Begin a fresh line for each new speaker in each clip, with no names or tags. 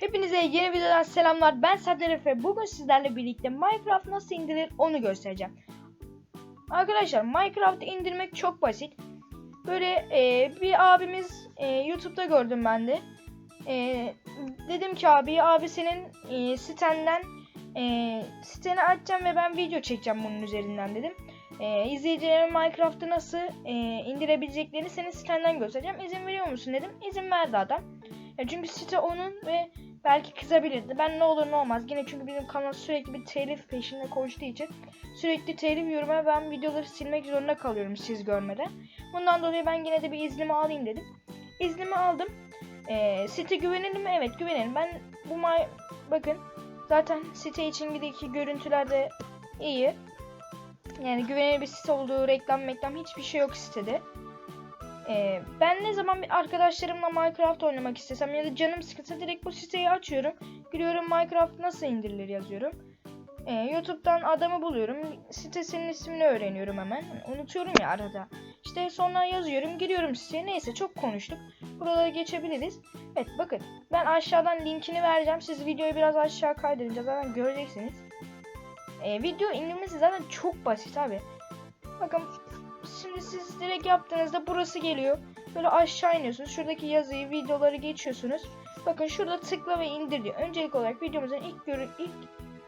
Hepinize yeni videodan selamlar. Ben Sadar Efe. Bugün sizlerle birlikte Minecraft nasıl indirilir onu göstereceğim. Arkadaşlar Minecraft'ı indirmek çok basit. Böyle e, bir abimiz e, YouTube'da gördüm ben de. E, dedim ki abi abi senin e, sitenden e, siteni açacağım ve ben video çekeceğim bunun üzerinden dedim. E, izleyicilerin Minecraft'ı nasıl e, indirebileceklerini senin sitenden göstereceğim. İzin veriyor musun dedim. İzin verdi adam. Ya çünkü site onun ve belki kızabilirdi. Ben ne olur ne olmaz. Yine çünkü bizim kanal sürekli bir telif peşinde koştuğu için sürekli telif yoruma ben videoları silmek zorunda kalıyorum siz görmeden. Bundan dolayı ben yine de bir iznimi alayım dedim. İznimi aldım. Ee, site güvenilir mi? Evet güvenilir. Ben bu may bakın zaten site içindeki görüntüler de iyi. Yani güvenilir bir site olduğu reklam meklam hiçbir şey yok sitede. Ee, ben ne zaman arkadaşlarımla Minecraft oynamak istesem ya da canım sıkılsa direkt bu siteyi açıyorum. Giriyorum Minecraft nasıl indirilir yazıyorum. Ee, YouTube'dan adamı buluyorum. Sitesinin ismini öğreniyorum hemen. Unutuyorum ya arada. İşte sonra yazıyorum, giriyorum siteye. Neyse çok konuştuk. Buralara geçebiliriz. Evet bakın ben aşağıdan linkini vereceğim. Siz videoyu biraz aşağı kaydedince zaten göreceksiniz. Ee, video indirmesi zaten çok basit abi. Bakın Şimdi siz direkt yaptığınızda burası geliyor. Böyle aşağı iniyorsunuz. Şuradaki yazıyı, videoları geçiyorsunuz. Bakın şurada tıkla ve indir diyor. Öncelik olarak videomuzun ilk görü ilk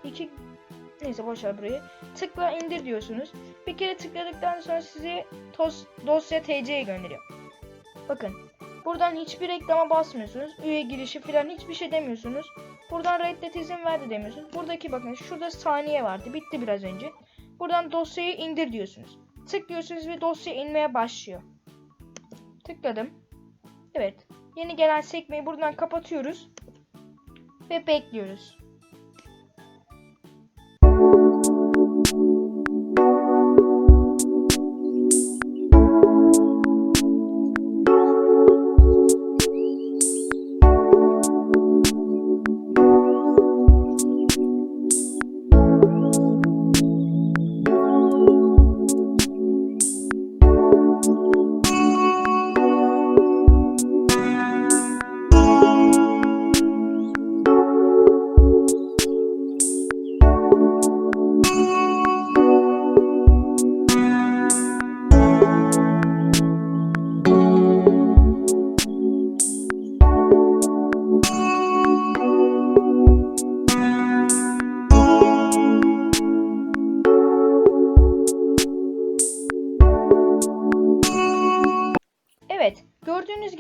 iki neyse boşver burayı. Tıkla indir diyorsunuz. Bir kere tıkladıktan sonra sizi tos, dosya TC'ye gönderiyor. Bakın buradan hiçbir reklama basmıyorsunuz. Üye girişi falan hiçbir şey demiyorsunuz. Buradan reddet izin verdi demiyorsunuz. Buradaki bakın şurada saniye vardı. Bitti biraz önce. Buradan dosyayı indir diyorsunuz tıklıyorsunuz ve dosya inmeye başlıyor. Tıkladım. Evet. Yeni gelen sekmeyi buradan kapatıyoruz. Ve bekliyoruz.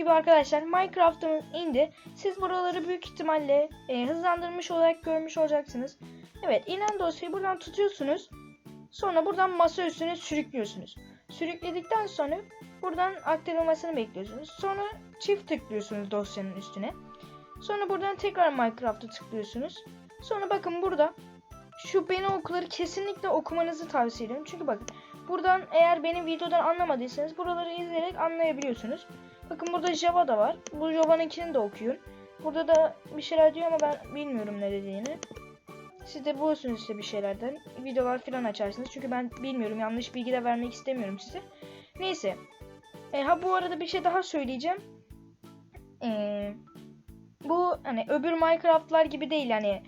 Gibi arkadaşlar Minecraft'ımız indi. Siz buraları büyük ihtimalle e, hızlandırmış olarak görmüş olacaksınız. Evet, inen dosyayı buradan tutuyorsunuz. Sonra buradan masa üstüne sürüklüyorsunuz. Sürükledikten sonra buradan aktarılmasını bekliyorsunuz. Sonra çift tıklıyorsunuz dosyanın üstüne. Sonra buradan tekrar Minecraft'a tıklıyorsunuz. Sonra bakın burada şu beni okuları kesinlikle okumanızı tavsiye ediyorum. Çünkü bakın Buradan eğer benim videodan anlamadıysanız buraları izleyerek anlayabiliyorsunuz. Bakın burada Java da var. Bu Java'nınkini de okuyun. Burada da bir şeyler diyor ama ben bilmiyorum ne dediğini. Siz de bulursunuz işte bir şeylerden. Videolar falan açarsınız. Çünkü ben bilmiyorum. Yanlış bilgi de vermek istemiyorum size. Neyse. E, ha bu arada bir şey daha söyleyeceğim. E, bu hani öbür Minecraft'lar gibi değil yani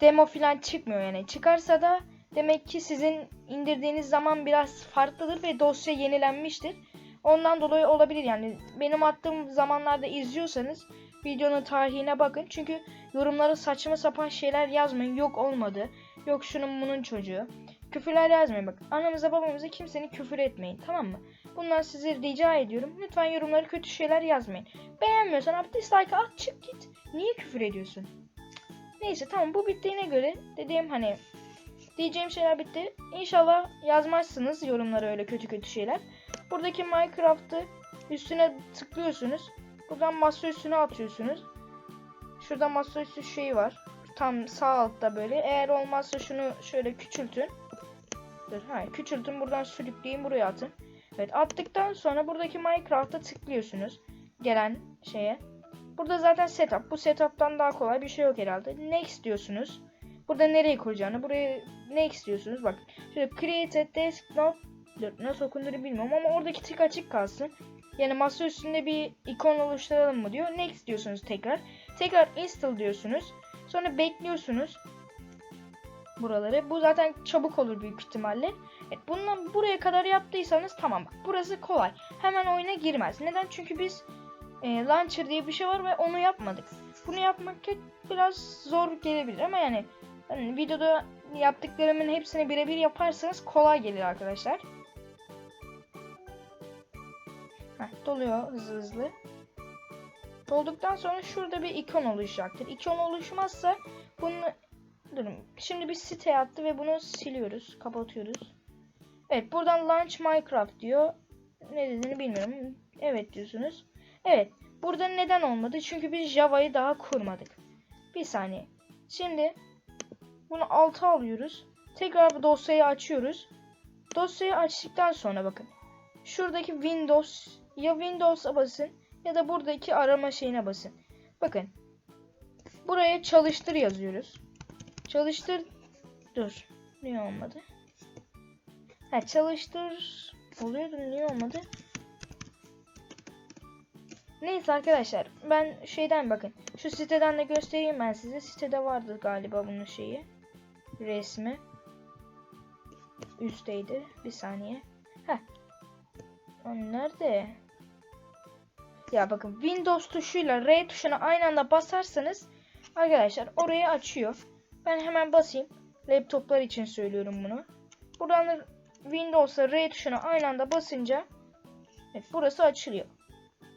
demo falan çıkmıyor yani. Çıkarsa da Demek ki sizin indirdiğiniz zaman biraz farklıdır ve dosya yenilenmiştir. Ondan dolayı olabilir yani. Benim attığım zamanlarda izliyorsanız videonun tarihine bakın. Çünkü yorumlara saçma sapan şeyler yazmayın. Yok olmadı. Yok şunun bunun çocuğu. Küfürler yazmayın bak. Anamıza babamıza kimsenin küfür etmeyin tamam mı? Bundan size rica ediyorum. Lütfen yorumlara kötü şeyler yazmayın. Beğenmiyorsan abi dislike at çık git. Niye küfür ediyorsun? Neyse tamam bu bittiğine göre dediğim hani Diyeceğim şeyler bitti. İnşallah yazmazsınız yorumlara öyle kötü kötü şeyler. Buradaki Minecraft'ı üstüne tıklıyorsunuz. Buradan masa üstüne atıyorsunuz. Şurada masaüstü şey var. Tam sağ altta böyle. Eğer olmazsa şunu şöyle küçültün. Dur, hayır, küçültün buradan sürükleyin buraya atın. Evet attıktan sonra buradaki Minecraft'a tıklıyorsunuz. Gelen şeye. Burada zaten setup. Bu setup'tan daha kolay bir şey yok herhalde. Next diyorsunuz. Burada nereye koyacağını, buraya ne istiyorsunuz? Bak şöyle create a desktop nasıl okunduğunu bilmiyorum ama oradaki tık açık kalsın. Yani masa üstünde bir ikon oluşturalım mı diyor. Next diyorsunuz tekrar. Tekrar install diyorsunuz. Sonra bekliyorsunuz buraları. Bu zaten çabuk olur büyük ihtimalle. Evet, bundan buraya kadar yaptıysanız tamam. Bak, burası kolay. Hemen oyuna girmez. Neden? Çünkü biz e, launcher diye bir şey var ve onu yapmadık. Bunu yapmak biraz zor gelebilir ama yani hani videoda yaptıklarımın hepsini birebir yaparsanız kolay gelir arkadaşlar. Heh, doluyor hızlı hızlı. Dolduktan sonra şurada bir ikon oluşacaktır. İkon oluşmazsa bunu durun. Şimdi bir site attı ve bunu siliyoruz, kapatıyoruz. Evet, buradan Launch Minecraft diyor. Ne dediğini bilmiyorum. Evet diyorsunuz. Evet, burada neden olmadı? Çünkü biz Java'yı daha kurmadık. Bir saniye. Şimdi bunu alta alıyoruz. Tekrar bu dosyayı açıyoruz. Dosyayı açtıktan sonra bakın. Şuradaki Windows ya Windows'a basın ya da buradaki arama şeyine basın. Bakın. Buraya çalıştır yazıyoruz. Çalıştır. Dur. Niye olmadı? Ha çalıştır. Oluyordu niye olmadı? Neyse arkadaşlar ben şeyden bakın. Şu siteden de göstereyim ben size. Sitede vardı galiba bunun şeyi. Resmi. Üstteydi. Bir saniye. Heh. Lan Nerede? Ya bakın Windows tuşuyla R tuşuna aynı anda basarsanız arkadaşlar orayı açıyor. Ben hemen basayım. Laptoplar için söylüyorum bunu. Buradan da Windows'a R tuşuna aynı anda basınca evet burası açılıyor.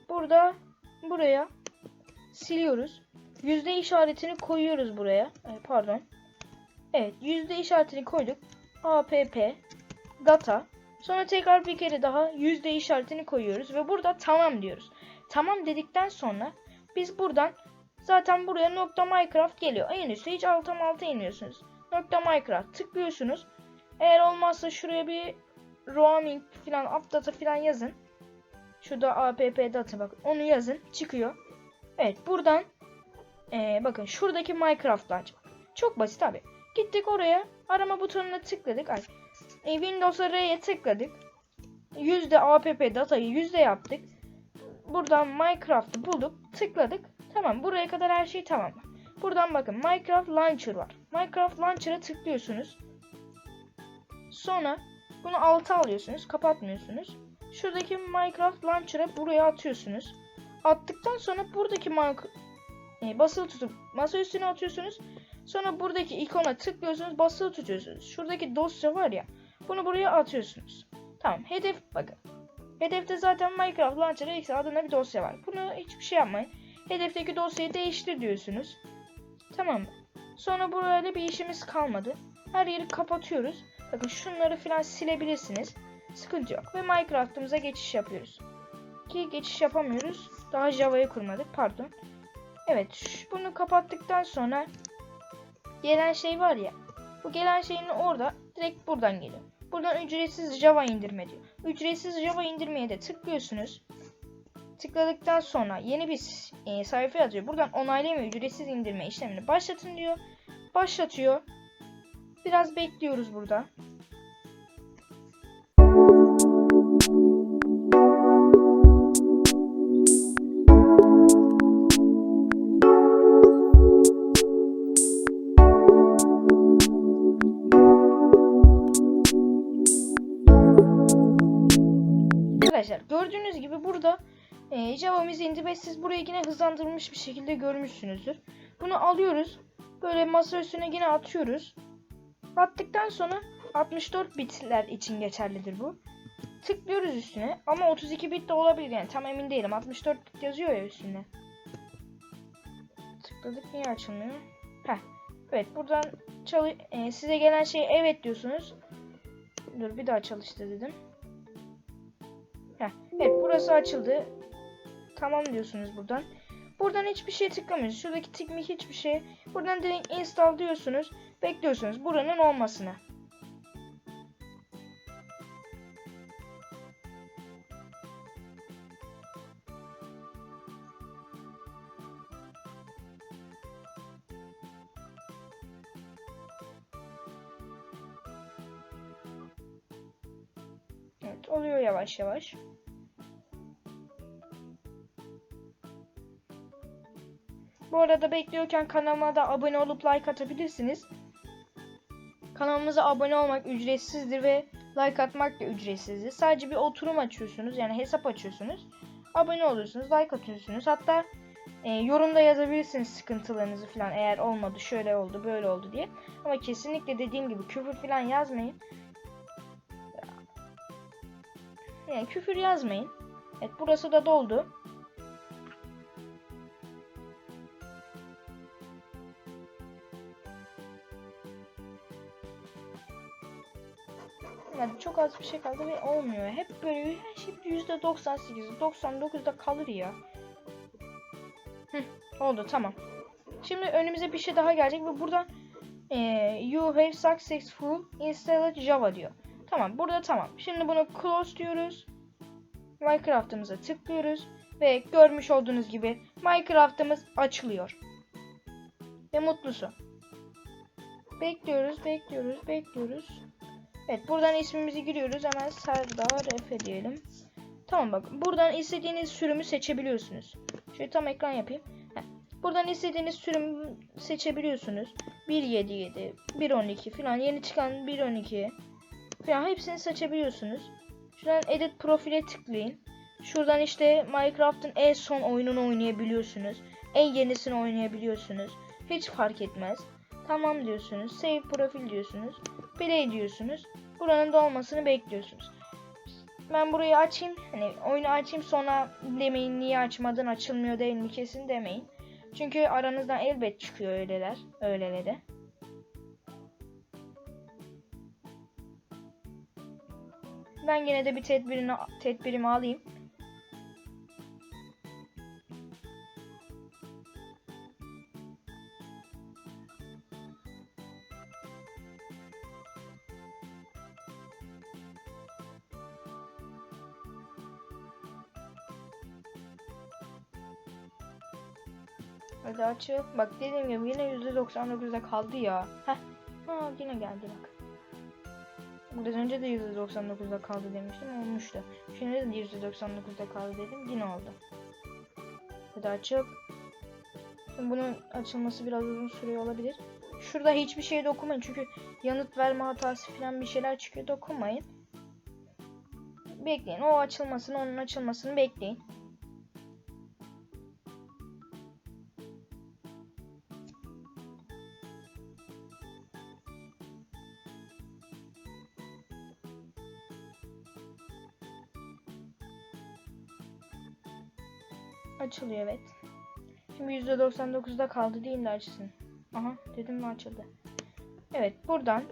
Burada buraya siliyoruz. Yüzde işaretini koyuyoruz buraya. Ay, pardon. Evet yüzde işaretini koyduk. app data Sonra tekrar bir kere daha yüzde işaretini koyuyoruz ve burada tamam diyoruz. Tamam dedikten sonra biz buradan zaten buraya nokta Minecraft geliyor. En üstte hiç alta alta iniyorsunuz. Nokta Minecraft tıklıyorsunuz. Eğer olmazsa şuraya bir roaming falan app data falan yazın. Şurada app data bak onu yazın çıkıyor. Evet buradan ee, bakın şuradaki Minecraft launch. Çok basit abi. Gittik oraya arama butonuna tıkladık. Ay, e, Windows'a R'ye tıkladık. Yüzde app datayı yüzde yaptık. Buradan Minecraft'ı bulduk. Tıkladık. Tamam buraya kadar her şey tamam. Buradan bakın Minecraft Launcher var. Minecraft Launcher'a tıklıyorsunuz. Sonra bunu alta alıyorsunuz. Kapatmıyorsunuz. Şuradaki Minecraft Launcher'a buraya atıyorsunuz. Attıktan sonra buradaki e, basılı tutup masa üstüne atıyorsunuz. Sonra buradaki ikona tıklıyorsunuz. Basılı tutuyorsunuz. Şuradaki dosya var ya. Bunu buraya atıyorsunuz. Tamam. Hedef bakın. Hedefte zaten Minecraft Launcher Exe adına bir dosya var. Bunu hiçbir şey yapmayın. Hedefteki dosyayı değiştir diyorsunuz. Tamam mı? Sonra burada bir işimiz kalmadı. Her yeri kapatıyoruz. Bakın şunları falan silebilirsiniz. Sıkıntı yok. Ve Minecraft'ımıza geçiş yapıyoruz. Ki geçiş yapamıyoruz. Daha Java'yı kurmadık. Pardon. Evet. Bunu kapattıktan sonra gelen şey var ya. Bu gelen şeyin orada direkt buradan geliyor. Buradan ücretsiz Java indirme diyor. Ücretsiz Java indirmeye de tıklıyorsunuz. Tıkladıktan sonra yeni bir e, sayfa atıyor. Buradan onaylama ücretsiz indirme işlemini başlatın diyor. Başlatıyor. Biraz bekliyoruz burada. Arkadaşlar gördüğünüz gibi burada e, Java Mizindi ve siz burayı yine hızlandırılmış bir şekilde görmüşsünüzdür. Bunu alıyoruz. Böyle masa üstüne yine atıyoruz. Attıktan sonra 64 bitler için geçerlidir bu. Tıklıyoruz üstüne ama 32 bit de olabilir yani tam emin değilim. 64 bit yazıyor ya üstünde. Tıkladık niye açılmıyor? Heh. Evet buradan çalı e, size gelen şey evet diyorsunuz. Dur bir daha çalıştı dedim. Heh. Evet burası açıldı. Tamam diyorsunuz buradan. Buradan hiçbir şey tıklamıyorsunuz. Şuradaki tik mi hiçbir şey. Buradan direkt install diyorsunuz. Bekliyorsunuz buranın olmasını. Evet oluyor yavaş yavaş. Bu arada bekliyorken kanalıma da abone olup like atabilirsiniz. Kanalımıza abone olmak ücretsizdir ve like atmak da ücretsizdir. Sadece bir oturum açıyorsunuz yani hesap açıyorsunuz. Abone oluyorsunuz, like atıyorsunuz. Hatta e, yorumda yazabilirsiniz sıkıntılarınızı falan eğer olmadı, şöyle oldu, böyle oldu diye. Ama kesinlikle dediğim gibi küfür falan yazmayın. Yani küfür yazmayın. Evet burası da doldu. Yani çok az bir şey kaldı ve olmuyor. Hep böyle her şey %98, 99'da kalır ya. Hı, oldu tamam. Şimdi önümüze bir şey daha gelecek ve buradan eee you have successful installed Java diyor. Tamam burada tamam. Şimdi bunu close diyoruz. Minecraft'ımıza tıklıyoruz ve görmüş olduğunuz gibi Minecraft'ımız açılıyor. Ve mutlusun. Bekliyoruz, bekliyoruz, bekliyoruz. Evet buradan ismimizi giriyoruz. Hemen Serdar Efe diyelim. Tamam bakın buradan istediğiniz sürümü seçebiliyorsunuz. Şöyle tam ekran yapayım. Buradan istediğiniz sürümü seçebiliyorsunuz. 1.7.7, 1.12 falan yeni çıkan 1.12 falan hepsini seçebiliyorsunuz. Şuradan edit profile tıklayın. Şuradan işte Minecraft'ın en son oyununu oynayabiliyorsunuz. En yenisini oynayabiliyorsunuz. Hiç fark etmez. Tamam diyorsunuz. Save profil diyorsunuz. Play diyorsunuz. Buranın dolmasını bekliyorsunuz. Ben burayı açayım. Hani oyunu açayım sonra demeyin niye açmadın açılmıyor değil mi kesin demeyin. Çünkü aranızdan elbet çıkıyor öyleler. Öyleleri. Ben yine de bir tedbirini tedbirimi alayım. Hadi açıl. Bak dediğim gibi yine %99'da kaldı ya. Heh. Ha yine geldi bak. Biraz önce de %99'da kaldı demiştim olmuştu. Şimdi de %99'da kaldı dedim yine oldu. Hadi açıl. Şimdi bunun açılması biraz uzun sürüyor olabilir. Şurada hiçbir şey dokunmayın çünkü yanıt verme hatası falan bir şeyler çıkıyor dokunmayın. Bekleyin o açılmasını onun açılmasını bekleyin. Açılıyor evet. Şimdi %99'da kaldı değil mi açsın? Aha dedim mi açıldı. Evet buradan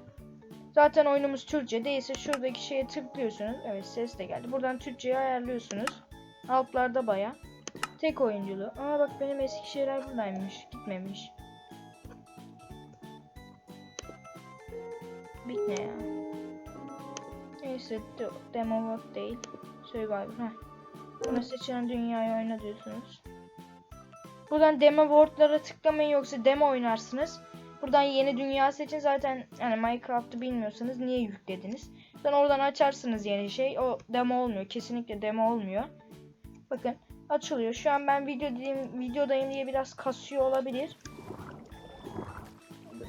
zaten oyunumuz Türkçe değilse şuradaki şeye tıklıyorsunuz. Evet ses de geldi. Buradan Türkçe'yi ayarlıyorsunuz. Altlarda baya. Tek oyunculu. Aa bak benim eski şeyler buradaymış. Gitmemiş. Bit ne ya? Neyse de- demo work değil. Survivor. Heh. Bunu seçen dünyayı oyna diyorsunuz. Buradan demo world'lara tıklamayın yoksa demo oynarsınız. Buradan yeni dünya seçin zaten yani Minecraft'ı bilmiyorsanız niye yüklediniz? Sen oradan açarsınız yeni şey. O demo olmuyor. Kesinlikle demo olmuyor. Bakın açılıyor. Şu an ben video diyeyim, videodayım diye biraz kasıyor olabilir.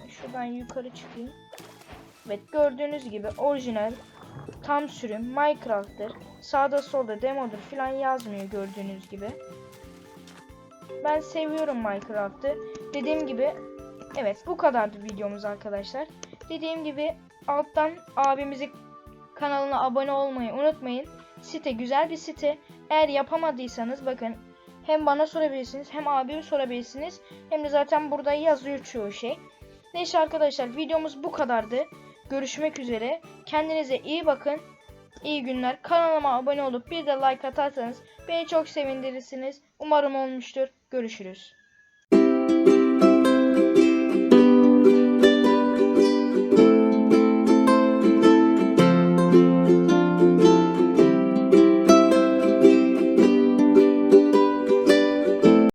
Şuradan yukarı çıkayım. Evet gördüğünüz gibi orijinal tam sürüm Minecraft'tır. Sağda solda demodur falan yazmıyor gördüğünüz gibi. Ben seviyorum Minecraft'ı. Dediğim gibi evet bu kadardı videomuz arkadaşlar. Dediğim gibi alttan abimizin kanalına abone olmayı unutmayın. Site güzel bir site. Eğer yapamadıysanız bakın hem bana sorabilirsiniz hem abime sorabilirsiniz. Hem de zaten burada yazıyor çoğu şey. Neyse arkadaşlar videomuz bu kadardı. Görüşmek üzere. Kendinize iyi bakın. İyi günler. Kanalıma abone olup bir de like atarsanız beni çok sevindirirsiniz. Umarım olmuştur. Görüşürüz.